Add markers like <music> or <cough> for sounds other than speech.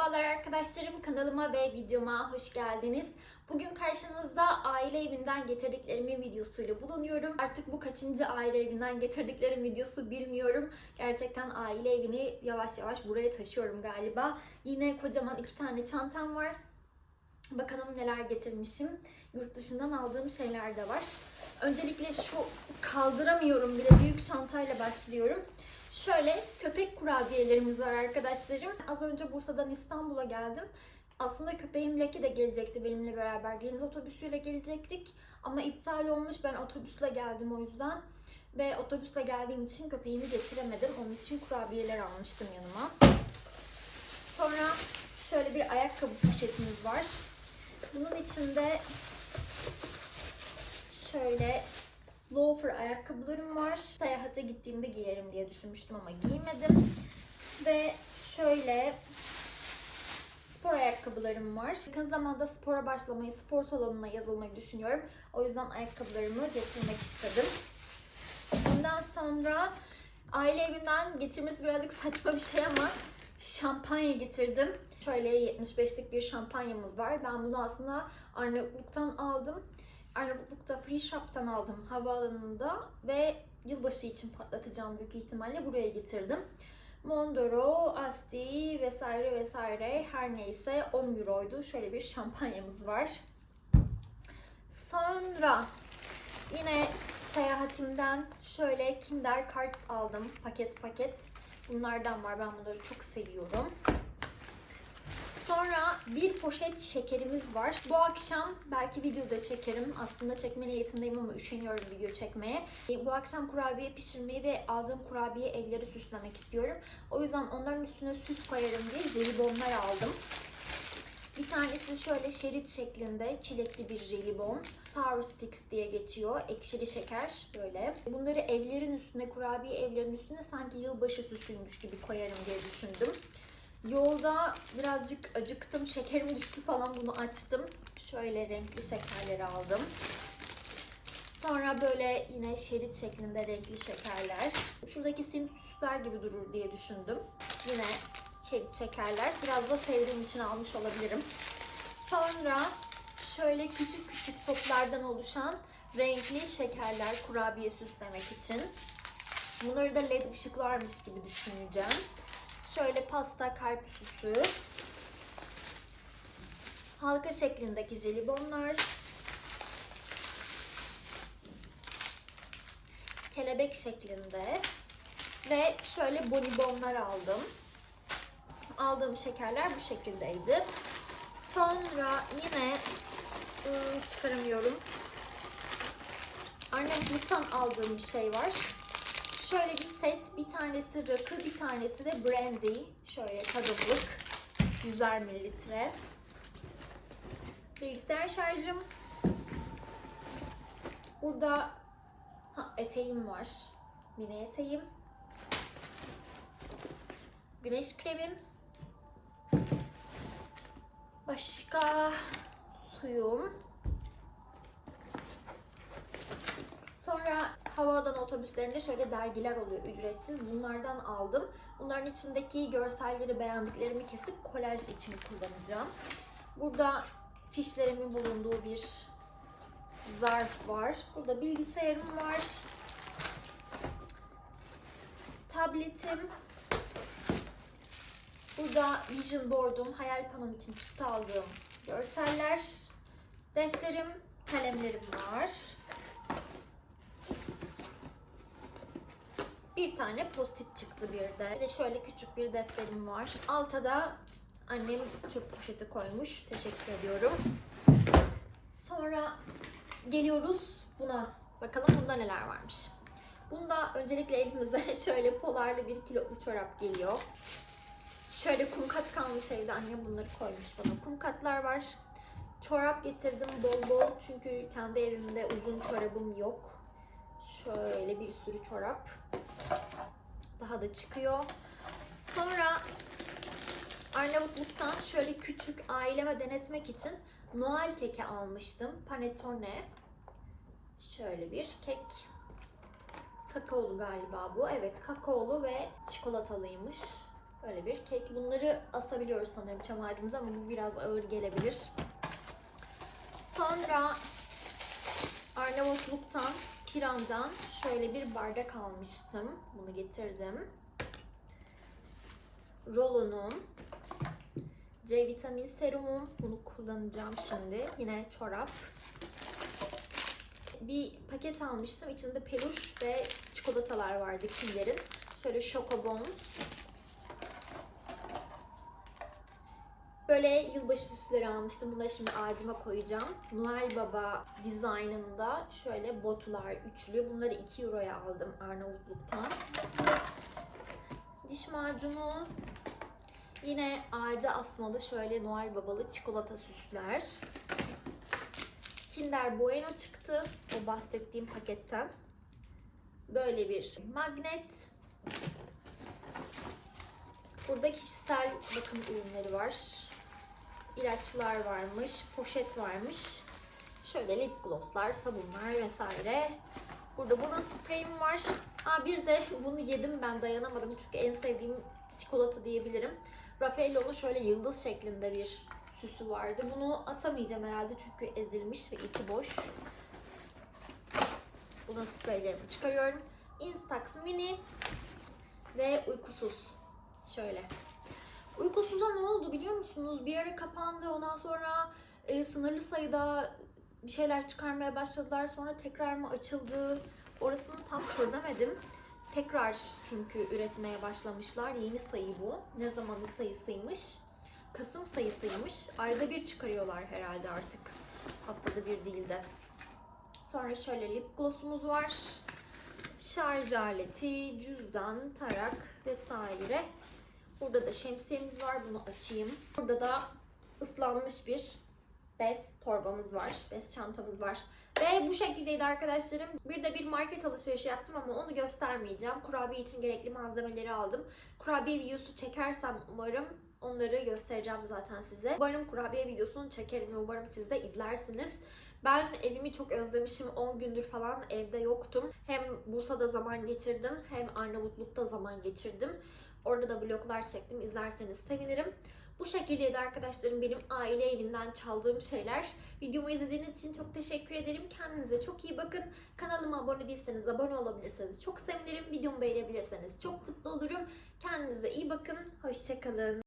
Merhabalar arkadaşlarım kanalıma ve videoma hoş geldiniz. Bugün karşınızda aile evinden getirdiklerimin videosuyla bulunuyorum. Artık bu kaçıncı aile evinden getirdiklerim videosu bilmiyorum. Gerçekten aile evini yavaş yavaş buraya taşıyorum galiba. Yine kocaman iki tane çantam var. Bakalım neler getirmişim. Yurt dışından aldığım şeyler de var. Öncelikle şu kaldıramıyorum bile büyük çantayla başlıyorum. Şöyle köpek kurabiyelerimiz var arkadaşlarım. Az önce Bursa'dan İstanbul'a geldim. Aslında köpeğim Leki de gelecekti benimle beraber. Deniz otobüsüyle gelecektik. Ama iptal olmuş. Ben otobüsle geldim o yüzden. Ve otobüsle geldiğim için köpeğimi getiremedim. Onun için kurabiyeler almıştım yanıma. Sonra şöyle bir ayakkabı poşetimiz var. Bunun içinde şöyle loafer ayakkabılarım var. Seyahate gittiğimde giyerim diye düşünmüştüm ama giymedim. Ve şöyle spor ayakkabılarım var. Yakın zamanda spora başlamayı, spor salonuna yazılmayı düşünüyorum. O yüzden ayakkabılarımı getirmek istedim. Bundan sonra aile evinden getirmesi birazcık saçma bir şey ama şampanya getirdim. Şöyle 75'lik bir şampanyamız var. Ben bunu aslında Arnavutluk'tan aldım. Arnavutluk'ta Free Shop'tan aldım havaalanında ve yılbaşı için patlatacağım büyük ihtimalle buraya getirdim. Mondoro, Asti vesaire vesaire her neyse 10 euroydu. Şöyle bir şampanyamız var. Sonra yine seyahatimden şöyle Kinder Cards aldım. Paket paket. Bunlardan var. Ben bunları çok seviyorum. Sonra bir poşet şekerimiz var. Bu akşam belki videoda çekerim. Aslında çekme niyetindeyim ama üşeniyorum video çekmeye. E, Bu akşam kurabiye pişirmeyi ve aldığım kurabiye evleri süslemek istiyorum. O yüzden onların üstüne süs koyarım diye jelibonlar aldım. Bir tanesi şöyle şerit şeklinde çilekli bir jelibon. Sour Sticks diye geçiyor. Ekşili şeker böyle. Bunları evlerin üstüne, kurabiye evlerin üstüne sanki yılbaşı süsüymüş gibi koyarım diye düşündüm. Yolda birazcık acıktım. Şekerim düştü falan bunu açtım. Şöyle renkli şekerleri aldım. Sonra böyle yine şerit şeklinde renkli şekerler. Şuradaki sim süsler gibi durur diye düşündüm. Yine şerit şekerler. Biraz da sevdiğim için almış olabilirim. Sonra şöyle küçük küçük toplardan oluşan renkli şekerler kurabiye süslemek için. Bunları da led ışıklarmış gibi düşüneceğim. Şöyle pasta kalp süsü. Halka şeklindeki jelibonlar. Kelebek şeklinde. Ve şöyle bonibonlar aldım. Aldığım şekerler bu şekildeydi. Sonra yine ıı, çıkaramıyorum. Arnavutluk'tan aldığım bir şey var. Şöyle bir set. Bir tanesi rakı, bir tanesi de brandy. Şöyle tadımlık. 100'er mililitre. Bilgisayar şarjım. Burada ha, eteğim var. Mini eteğim. Güneş kremim. Başka suyum. Sonra havaalanı otobüslerinde şöyle dergiler oluyor ücretsiz. Bunlardan aldım. Bunların içindeki görselleri beğendiklerimi kesip kolaj için kullanacağım. Burada fişlerimin bulunduğu bir zarf var. Burada bilgisayarım var. Tabletim. Burada vision board'um, hayal panom için çıktı aldığım görseller. Defterim, kalemlerim var. Bir tane post-it çıktı bir de. Bir de şöyle küçük bir defterim var. Alta da annem çöp poşeti koymuş. Teşekkür ediyorum. Sonra geliyoruz buna. Bakalım bunda neler varmış. Bunda öncelikle elimize <laughs> şöyle polarlı bir kilotlu çorap geliyor. Şöyle kum kat kalmış evde annem bunları koymuş bana. Kum katlar var. Çorap getirdim bol bol çünkü kendi evimde uzun çorabım yok. Şöyle bir sürü çorap. Daha da çıkıyor. Sonra Arnavutluk'tan şöyle küçük aileme denetmek için Noel keki almıştım. Panettone. Şöyle bir kek. Kakaolu galiba bu. Evet kakaolu ve çikolatalıymış. Böyle bir kek. Bunları asabiliyoruz sanırım çam ama bu biraz ağır gelebilir. Sonra Arnavutluk'tan, Tiran'dan şöyle bir bardak almıştım. Bunu getirdim. Rolonum, C vitamin serumum. Bunu kullanacağım şimdi. Yine çorap. Bir paket almıştım. İçinde peluş ve çikolatalar vardı Kinder'in. Şöyle Chocobon. Böyle yılbaşı süsleri almıştım. Bunları şimdi ağacıma koyacağım. Noel Baba dizaynında şöyle botlar üçlü. Bunları 2 euroya aldım Arnavutluk'tan. Diş macunu Yine ağaca asmalı şöyle Noel babalı çikolata süsler. Kinder Bueno çıktı. O bahsettiğim paketten. Böyle bir magnet. Burada kişisel bakım ürünleri var. İlaçlar varmış, poşet varmış. Şöyle lip glosslar, sabunlar vesaire. Burada burun spreyim var. Aa, bir de bunu yedim ben dayanamadım çünkü en sevdiğim çikolata diyebilirim. Raffaello'nun şöyle yıldız şeklinde bir süsü vardı. Bunu asamayacağım herhalde çünkü ezilmiş ve içi boş. Bunun spreylerimi çıkarıyorum. Instax Mini ve uykusuz. Şöyle. Uykusuza ne oldu biliyor musunuz? Bir ara kapandı. Ondan sonra e, sınırlı sayıda bir şeyler çıkarmaya başladılar. Sonra tekrar mı açıldı? Orasını tam çözemedim. Tekrar çünkü üretmeye başlamışlar. Yeni sayı bu. Ne zamanın sayısıymış? Kasım sayısıymış. Ayda bir çıkarıyorlar herhalde artık. Haftada bir değil de. Sonra şöyle lip glossumuz var. Şarj aleti, cüzdan, tarak vesaire. Burada da şemsiyemiz var. Bunu açayım. Burada da ıslanmış bir bez torbamız var. Bez çantamız var. Ve bu şekildeydi arkadaşlarım. Bir de bir market alışverişi yaptım ama onu göstermeyeceğim. Kurabiye için gerekli malzemeleri aldım. Kurabiye videosu çekersem umarım onları göstereceğim zaten size. Umarım kurabiye videosunu çekerim ve umarım siz de izlersiniz. Ben evimi çok özlemişim. 10 gündür falan evde yoktum. Hem Bursa'da zaman geçirdim hem Arnavutluk'ta zaman geçirdim. Orada da vloglar çektim. İzlerseniz sevinirim. Bu şekildeydi arkadaşlarım benim aile evinden çaldığım şeyler. Videomu izlediğiniz için çok teşekkür ederim. Kendinize çok iyi bakın. Kanalıma abone değilseniz abone olabilirseniz çok sevinirim. Videomu beğenebilirseniz çok mutlu olurum. Kendinize iyi bakın. Hoşçakalın.